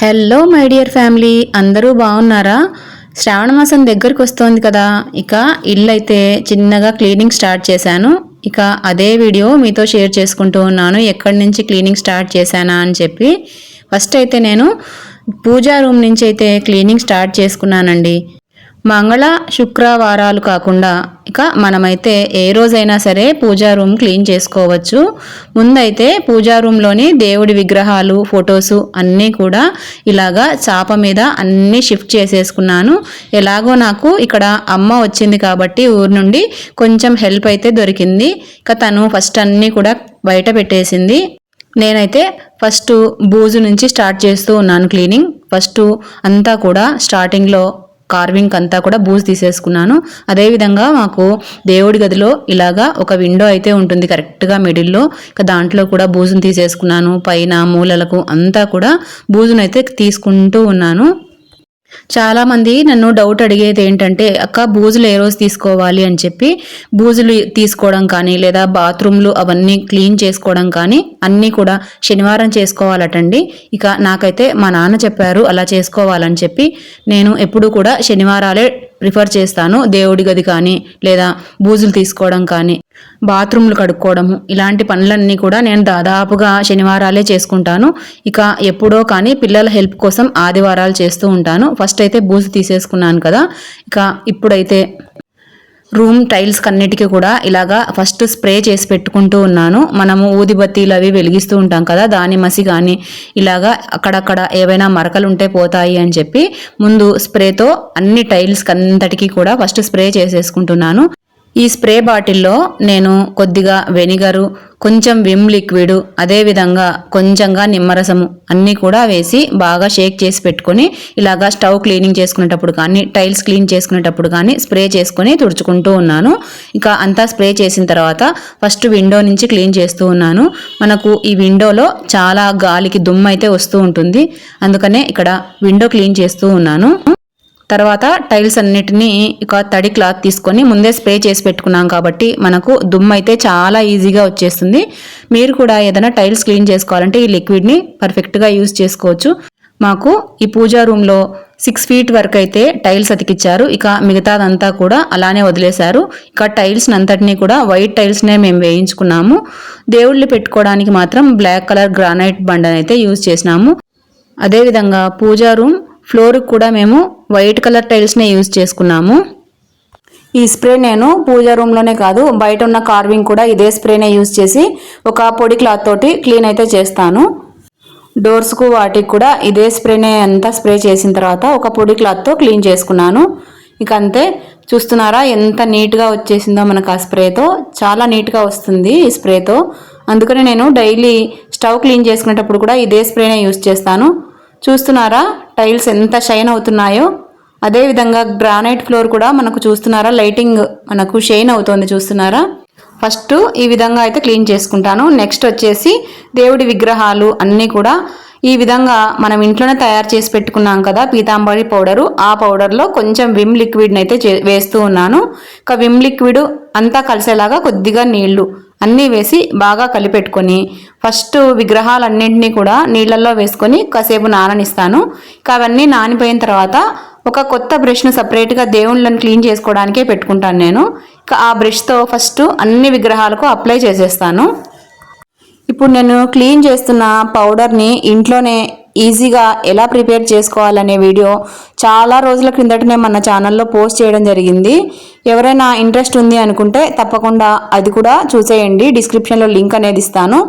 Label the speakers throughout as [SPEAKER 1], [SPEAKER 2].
[SPEAKER 1] Hello my dear family అందరూ బాగున్నారా? శ్రావణ మాసం దగ్గరికి వస్తోంది కదా. ఇక ఇల్లు అయితే చిన్నగా క్లీనింగ్ స్టార్ట్ చేశాను. ఇక అదే వీడియో మీతో షేర్ చేసుకుంటూ ఉన్నాను. ఎక్కడి నుంచి క్లీనింగ్ స్టార్ట్ చేశానా అని చెప్పి. ఫస్ట్ అయితే నేను పూజా రూమ్ నుంచి అయితే క్లీనింగ్ స్టార్ట్ చేసుకున్నానండి. మంగళ శుక్రవారాలు కాకుండా ఇక మనమైతే ఏ రోజైనా సరే పూజా రూమ్ క్లీన్ చేసుకోవచ్చు. ముందైతే పూజా రూమ్లోని దేవుడి విగ్రహాలు ఫొటోస్ అన్నీ కూడా ఇలాగా చాప మీద అన్నీ షిఫ్ట్ చేసేసుకున్నాను. ఎలాగో నాకు ఇక్కడ అమ్మ వచ్చింది కాబట్టి ఊరు నుండి కొంచెం హెల్ప్ అయితే దొరికింది. ఇక తను ఫస్ట్ అన్నీ కూడా బయట పెట్టేసింది. నేనైతే ఫస్ట్ బూజు నుంచి స్టార్ట్ చేస్తూ ఉన్నాను క్లీనింగ్. ఫస్ట్ అంతా కూడా స్టార్టింగ్లో కార్వింగ్ అంతా కూడా బూజు తీసేసుకున్నాను. అదేవిధంగా మాకు దేవుడి గదిలో ఇలాగా ఒక విండో అయితే ఉంటుంది కరెక్ట్గా మిడిల్లో ఇక దాంట్లో కూడా బూజును తీసేసుకున్నాను. పైన మూలలకు అంతా కూడా బూజునైతే తీసుకుంటూ ఉన్నాను. చాలామంది నన్ను డౌట్ అడిగేది ఏంటంటే అక్క బూజులు ఏ రోజు తీసుకోవాలి? అని చెప్పి బూజులు తీసుకోవడం కానీ లేదా బాత్రూమ్లు అవన్నీ క్లీన్ చేసుకోవడం కానీ అన్నీ కూడా శనివారం చేసుకోవాలటండి. ఇక నాకైతే మా నాన్న చెప్పారు అలా చేసుకోవాలని చెప్పి నేను ఎప్పుడూ కూడా శనివారాలే ప్రిఫర్ చేస్తాను దేవుడి గది కానీ లేదా బూజులు తీసుకోవడం కానీ. బాత్రూమ్లు కడుక్కోవడము. ఇలాంటి పనులన్నీ కూడా నేను దాదాపుగా శనివారాలే చేసుకుంటాను. ఇక ఎప్పుడో కానీ పిల్లల హెల్ప్ కోసం ఆదివారాలు చేస్తూ ఉంటాను. ఫస్ట్ అయితే బూజు తీసేసుకున్నాను కదా. ఇక ఇప్పుడైతే రూమ్ టైల్స్ కన్నిటికీ కూడా ఇలాగా ఫస్ట్ స్ప్రే చేసి పెట్టుకుంటూ ఉన్నాను. మనము ఊదిబత్తీలు అవి వెలిగిస్తూ ఉంటాం కదా. దాని మసి కానీ ఇలాగా అక్కడక్కడ ఏవైనా మరకలు ఉంటే పోతాయి అని చెప్పి ముందు స్ప్రేతో అన్ని టైల్స్ అంతటికీ కూడా ఫస్ట్ స్ప్రే చేసేసుకుంటున్నాను. ఈ స్ప్రే బాటిల్లో నేను కొద్దిగా వెనిగరు కొంచెం విమ్ లిక్విడ్ అదేవిధంగా కొంచెంగా నిమ్మరసము అన్నీ కూడా వేసి బాగా షేక్ చేసి పెట్టుకొని ఇలాగా స్టవ్ క్లీనింగ్ చేసుకునేటప్పుడు కానీ టైల్స్ క్లీన్ చేసుకునేటప్పుడు కానీ స్ప్రే చేసుకొని తుడుచుకుంటూ ఉన్నాను. ఇంకా అంతా స్ప్రే చేసిన తర్వాత ఫస్ట్ విండో నుంచి క్లీన్ చేస్తూ ఉన్నాను. మనకు ఈ విండోలో చాలా గాలికి దుమ్ము అయితే వస్తూ ఉంటుంది. అందుకనే ఇక్కడ విండో క్లీన్ చేస్తూ ఉన్నాను. తర్వాత టైల్స్ అన్నిటినీ ఇక తడి క్లాత్ తీసుకొని ముందే స్ప్రే చేసి పెట్టుకున్నాం కాబట్టి మనకు దుమ్ము అయితే చాలా ఈజీగా వచ్చేస్తుంది. మీరు కూడా ఏదైనా టైల్స్ క్లీన్ చేసుకోవాలంటే ఈ లిక్విడ్ని పర్ఫెక్ట్గా యూజ్ చేసుకోవచ్చు. మాకు ఈ పూజా రూమ్లో సిక్స్ ఫీట్ వరకు అయితే టైల్స్ అతికిచ్చారు. ఇక మిగతాదంతా కూడా అలానే వదిలేశారు. ఇక టైల్స్ అంతటినీ కూడా వైట్ టైల్స్నే మేము వేయించుకున్నాము. దేవుళ్ళు పెట్టుకోవడానికి మాత్రం బ్లాక్ కలర్ గ్రానైట్ బండనైతే యూజ్ చేసినాము. అదేవిధంగా పూజా రూమ్ ఫ్లోర్కి కూడా మేము వైట్ కలర్ టైల్స్నే యూజ్ చేసుకున్నాము. ఈ స్ప్రే నేను పూజా రూమ్లోనే కాదు బయట ఉన్న కార్వింగ్ కూడా ఇదే స్ప్రేనే యూజ్ చేసి ఒక పొడి క్లాత్ తోటి క్లీన్ అయితే చేస్తాను. డోర్స్కు వాటికి కూడా ఇదే స్ప్రేనే అంతా స్ప్రే చేసిన తర్వాత ఒక పొడి క్లాత్తో క్లీన్ చేసుకున్నాను. ఇక అంతే చూస్తున్నారా ఎంత నీట్గా వచ్చేసిందో మనకు ఆ స్ప్రేతో చాలా నీట్గా వస్తుంది ఈ స్ప్రేతో అందుకని నేను డైలీ స్టవ్ క్లీన్ చేసుకునేటప్పుడు కూడా ఇదే స్ప్రేనే యూజ్ చేస్తాను. చూస్తున్నారా? టైల్స్ ఎంత షైన్ అవుతున్నాయో? అదేవిధంగా గ్రానైట్ ఫ్లోర్ కూడా మనకు చూస్తున్నారా? లైటింగ్ మనకు షైన్ అవుతోంది చూస్తున్నారా? ఫస్ట్ ఈ విధంగా అయితే క్లీన్ చేసుకుంటాను. నెక్స్ట్ వచ్చేసి దేవుడి విగ్రహాలు అన్నీ కూడా ఈ విధంగా మనం ఇంట్లోనే తయారు చేసి పెట్టుకున్నాం కదా పీతాంబరి పౌడరు. ఆ పౌడర్లో కొంచెం విమ్ లిక్విడ్ని అయితే వేస్తూ ఉన్నాను. ఇక విమ్ లిక్విడ్ అంతా కలిసేలాగా కొద్దిగా నీళ్ళు అన్నీ వేసి బాగా కలిపెట్టుకొని ఫస్ట్ విగ్రహాలన్నింటినీ కూడా నీళ్ళల్లో వేసుకొని కాసేపు నాననిస్తాను. ఇక అవన్నీ నానిపోయిన తర్వాత ఒక కొత్త బ్రష్ను సపరేట్గా దేవుళ్ళని క్లీన్ చేసుకోవడానికే పెట్టుకుంటాను నేను. ఆ బ్రష్తో ఫస్ట్ అన్ని విగ్రహాలకు అప్లై చేసేస్తాను. ఇప్పుడు నేను క్లీన్ చేస్తున్న పౌడర్ని ఇంట్లోనే ఈజీగా ఎలా ప్రిపేర్ చేసుకోవాలనే వీడియో చాలా రోజుల క్రిందటనే మన ఛానల్లో పోస్ట్ చేయడం జరిగింది. ఎవరైనా ఇంట్రెస్ట్ ఉంది అనుకుంటే తప్పకుండా అది కూడా చూసేయండి. డిస్క్రిప్షన్లో లింక్ అనేది ఇస్తాను.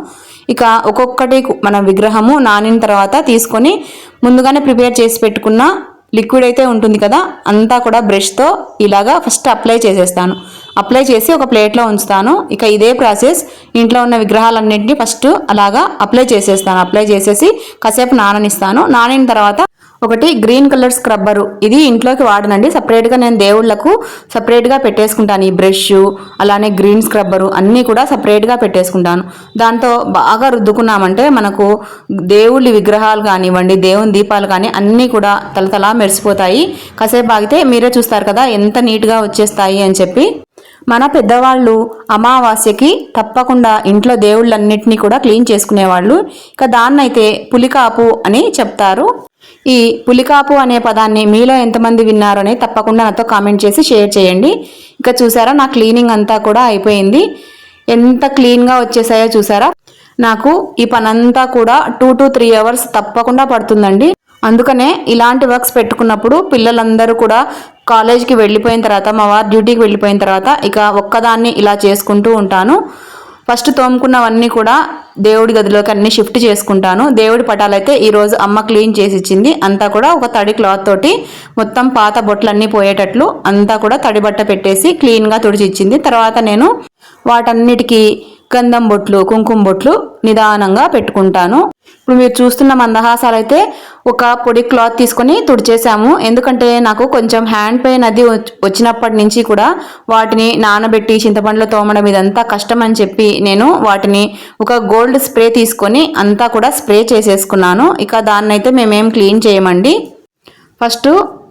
[SPEAKER 1] ఇక ఒక్కొక్కటి మన విగ్రహము నానిన తర్వాత తీసుకొని ముందుగానే ప్రిపేర్ చేసి పెట్టుకున్న లిక్విడ్ అయితే ఉంటుంది కదా అంతా కూడా బ్రష్తో ఇలాగా ఫస్ట్ అప్లై చేసేస్తాను. అప్లై చేసి ఒక ప్లేట్లో ఉంచుతాను. ఇక ఇదే ప్రాసెస్. ఇంట్లో ఉన్న విగ్రహాలన్నింటినీ ఫస్ట్ అలాగా అప్లై చేసేస్తాను. అప్లై చేసేసి కాసేపు నాననిస్తాను. నానిన తర్వాత ఒకటి గ్రీన్ కలర్ స్క్రబ్బరు. ఇది ఇంట్లోకి వాడనండి. సపరేట్గా నేను దేవుళ్ళకు సపరేట్గా పెట్టేసుకుంటాను. ఈ బ్రష్ అలానే గ్రీన్ స్క్రబ్బరు అన్నీ కూడా సపరేట్గా పెట్టేసుకుంటాను. దాంతో బాగా రుద్దుకున్నామంటే మనకు దేవుళ్ళ విగ్రహాలు కానివ్వండి దేవుని దీపాలు కానీ అన్నీ కూడా తలతలా మెరిసిపోతాయి. కాసేపు ఆగితే మీరే చూస్తారు కదా ఎంత నీట్గా వచ్చేస్తాయి అని చెప్పి. మన పెద్దవాళ్ళు అమావాస్యకి తప్పకుండా ఇంట్లో దేవుళ్ళన్నింటినీ కూడా క్లీన్ చేసుకునేవాళ్ళు. ఇక దాన్నైతే పులికాపు అని చెప్తారు. ఈ పులికాపు అనే పదాన్ని మీలో ఎంతమంది విన్నారని తప్పకుండా నాతో కామెంట్ చేసి షేర్ చేయండి. ఇక చూసారా నా క్లీనింగ్ అంతా కూడా అయిపోయింది. ఎంత క్లీన్గా వచ్చేసాయో చూసారా? నాకు ఈ పనంతా కూడా టూ టు త్రీ అవర్స్ తప్పకుండా పడుతుందండి. అందుకనే ఇలాంటి వర్క్స్ పెట్టుకున్నప్పుడు పిల్లలందరూ కూడా కాలేజ్కి వెళ్ళిపోయిన తర్వాత మా వారు డ్యూటీకి వెళ్ళిపోయిన తర్వాత ఇక ఒక్కదాన్ని ఇలా చేసుకుంటూ ఉంటాను. ఫస్ట్ తోముకున్నవన్నీ కూడా దేవుడి గదిలోకి అన్ని షిఫ్ట్ చేసుకుంటాను. దేవుడి పటాలైతే ఈరోజు అమ్మ క్లీన్ చేసి ఇచ్చింది. అంతా కూడా ఒక తడి క్లాత్ తోటి మొత్తం పాత బొట్లన్నీ పోయేటట్లు అంతా కూడా తడి బట్ట పెట్టేసి క్లీన్గా తుడిచి ఇచ్చింది. తర్వాత నేను వాటన్నిటికీ గంధం బొట్లు కుంకుమ బొట్లు నిదానంగా పెట్టుకుంటాను. ఇప్పుడు మీరు చూస్తున్న మందహాసాలు అయితే ఒక పొడి క్లాత్ తీసుకొని తుడిచేసాము ఎందుకంటే నాకు కొంచెం హ్యాండ్ పెయిన్ అది వచ్చినప్పటి నుంచి కూడా వాటిని నానబెట్టి చింతపండులో తోమడం ఇదంతా కష్టం అని చెప్పి నేను వాటిని ఒక గోల్డ్ స్ప్రే తీసుకొని అంతా కూడా స్ప్రే చేసేసుకున్నాను. ఇక దాన్ని అయితే మేమేం క్లీన్ చేయమండి. ఫస్ట్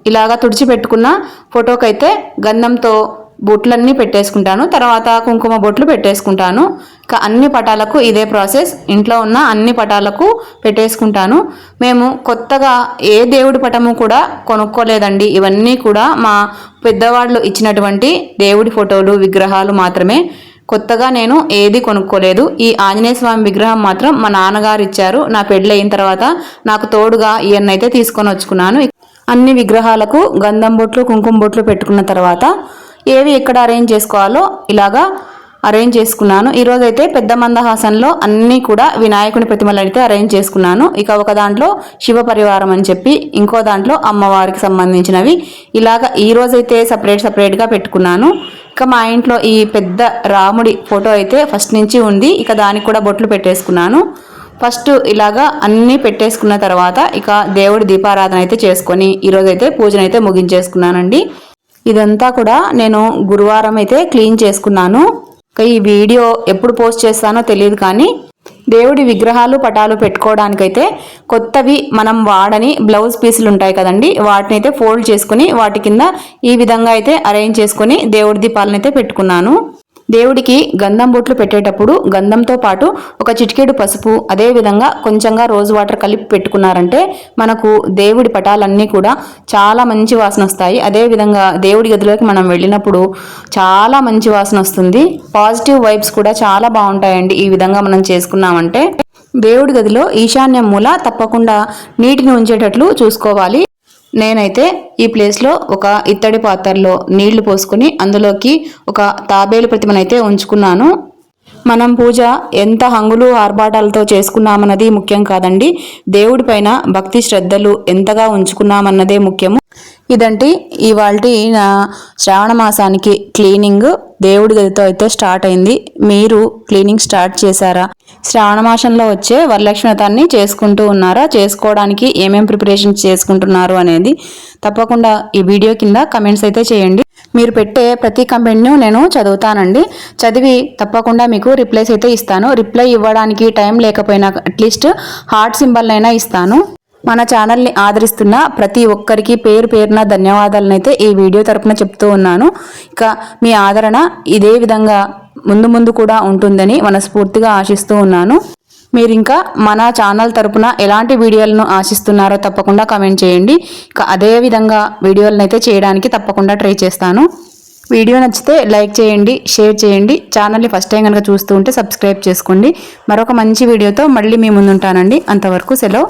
[SPEAKER 1] ఇలాగా తుడిచిపెట్టుకున్న ఫోటోకైతే గంధంతో బొట్లన్నీ పెట్టేసుకుంటాను. తర్వాత కుంకుమ బొట్లు పెట్టేసుకుంటాను. ఇక అన్ని పటాలకు ఇదే ప్రాసెస్. ఇంట్లో ఉన్న అన్ని పటాలకు పెట్టేసుకుంటాను. మేము కొత్తగా ఏ దేవుడి పటము కూడా కొనుక్కోలేదండి. ఇవన్నీ కూడా మా పెద్దవాళ్ళు ఇచ్చినటువంటి దేవుడి ఫోటోలు విగ్రహాలు మాత్రమే. కొత్తగా నేను ఏది కొనుక్కోలేదు. ఈ ఆంజనేయ స్వామి విగ్రహం మాత్రం మా నాన్నగారు ఇచ్చారు. నా పెళ్ళి అయిన తర్వాత నాకు తోడుగా ఈయన్నైతే తీసుకొని వచ్చుకున్నాను. అన్ని విగ్రహాలకు గంధం బొట్లు కుంకుమ బొట్లు పెట్టుకున్న తర్వాత ఏవి ఎక్కడ అరేంజ్ చేసుకోవాలో ఇలాగా అరేంజ్ చేసుకున్నాను. ఈరోజు అయితే పెద్ద మందహాసంలో అన్నీ కూడా వినాయకుని ప్రతిమలు అయితే అరేంజ్ చేసుకున్నాను. ఇక ఒక దాంట్లో శివ పరివారం అని చెప్పి ఇంకో దాంట్లో అమ్మవారికి సంబంధించినవి ఇలాగ ఈ రోజైతే సపరేట్ సపరేట్గా పెట్టుకున్నాను. ఇక మా ఇంట్లో ఈ పెద్ద రాముడి ఫోటో అయితే ఫస్ట్ నుంచి ఉంది. ఇక దానికి కూడా బొట్లు పెట్టేసుకున్నాను. ఫస్ట్ ఇలాగా అన్నీ పెట్టేసుకున్న తర్వాత ఇక దేవుడి దీపారాధన అయితే చేసుకొని ఈరోజైతే పూజనైతే ముగించేసుకున్నానండి. ఇదంతా కూడా నేను గురువారం అయితే క్లీన్ చేసుకున్నాను. ఈ వీడియో ఎప్పుడు పోస్ట్ చేస్తానో తెలియదు కానీ దేవుడి విగ్రహాలు పటాలు పెట్టుకోవడానికైతే కొత్తవి మనం వాడని బ్లౌజ్ పీసులు ఉంటాయి కదండి వాటిని అయితే ఫోల్డ్ చేసుకుని వాటి కింద ఈ విధంగా అయితే అరేంజ్ చేసుకుని దేవుడి దీపాలను అయితే పెట్టుకున్నాను. దేవుడికి గంధం బొట్లు పెట్టేటప్పుడు గంధంతో పాటు ఒక చిటికెడు పసుపు అదే విధంగా కొంచెంగా రోజ్ వాటర్ కలిపి పెట్టుకున్నారంటే మనకు దేవుడి పటాలన్నీ కూడా చాలా మంచి వాసన వస్తాయి. అదే విధంగా దేవుడి గదిలోకి మనం వెళ్ళినప్పుడు చాలా మంచి వాసన వస్తుంది. పాజిటివ్ వైబ్స్ కూడా చాలా బాగుంటాయండి ఈ విధంగా మనం చేసుకున్నామంటే. దేవుడి గదిలో ఈశాన్యం మూల తప్పకుండా నీటిని ఉంచేటట్లు చూసుకోవాలి. నేనైతే ఈ ప్లేస్లో ఒక ఇత్తడి పాత్రలో నీళ్ళు పోసుకుని అందులోకి ఒక తాబేలు ప్రతిమనైతే ఉంచుకున్నాను. మనం పూజ ఎంత హంగులు ఆర్భాటాలతో చేసుకున్నామన్నది ముఖ్యం కాదండి. దేవుడి పైన భక్తి శ్రద్ధలు ఎంతగా ఉంచుకున్నామన్నదే ముఖ్యము. ఇదంటే ఇవాళ నా శ్రావణ మాసానికి క్లీనింగ్ దేవుడి గదితో అయితే స్టార్ట్ అయింది. మీరు క్లీనింగ్ స్టార్ట్ చేశారా? శ్రావణ మాసంలో వచ్చే వరలక్ష్మి వ్రతాన్ని చేసుకుంటూ ఉన్నారా? చేసుకోవడానికి ఏమేం ప్రిపరేషన్ చేసుకుంటున్నారు అనేది తప్పకుండా ఈ వీడియో కింద కమెంట్స్ అయితే చేయండి. మీరు పెట్టే ప్రతి కమెంట్ను నేను చదువుతానండి. చదివి తప్పకుండా మీకు రిప్లైస్ అయితే ఇస్తాను. రిప్లై ఇవ్వడానికి టైం లేకపోయినా అట్లీస్ట్ హార్ట్ సింబల్ అయినా ఇస్తాను. మన ఛానల్ని ఆదరిస్తున్న ప్రతి ఒక్కరికి పేరు పేరున ధన్యవాదాలనైతే ఈ వీడియో తరపున చెప్తూ ఉన్నాను. ఇక మీ ఆదరణ ఇదే విధంగా ముందు ముందు కూడా ఉంటుందని మనస్ఫూర్తిగా ఆశిస్తూ ఉన్నాను. మీరు ఇంకా మన ఛానల్ తరపున ఎలాంటి వీడియోలను ఆశిస్తున్నారో తప్పకుండా కామెంట్ చేయండి. ఇక అదే విధంగా వీడియోలను అయితే చేయడానికి తప్పకుండా ట్రై చేస్తాను. వీడియో నచ్చితే లైక్ చేయండి షేర్ చేయండి. ఛానల్ని ఫస్ట్ టైం కనుక చూస్తూ ఉంటే సబ్స్క్రైబ్ చేసుకోండి. మరొక మంచి వీడియోతో మళ్ళీ మీ ముందుంటానండి. అంతవరకు సెలవు.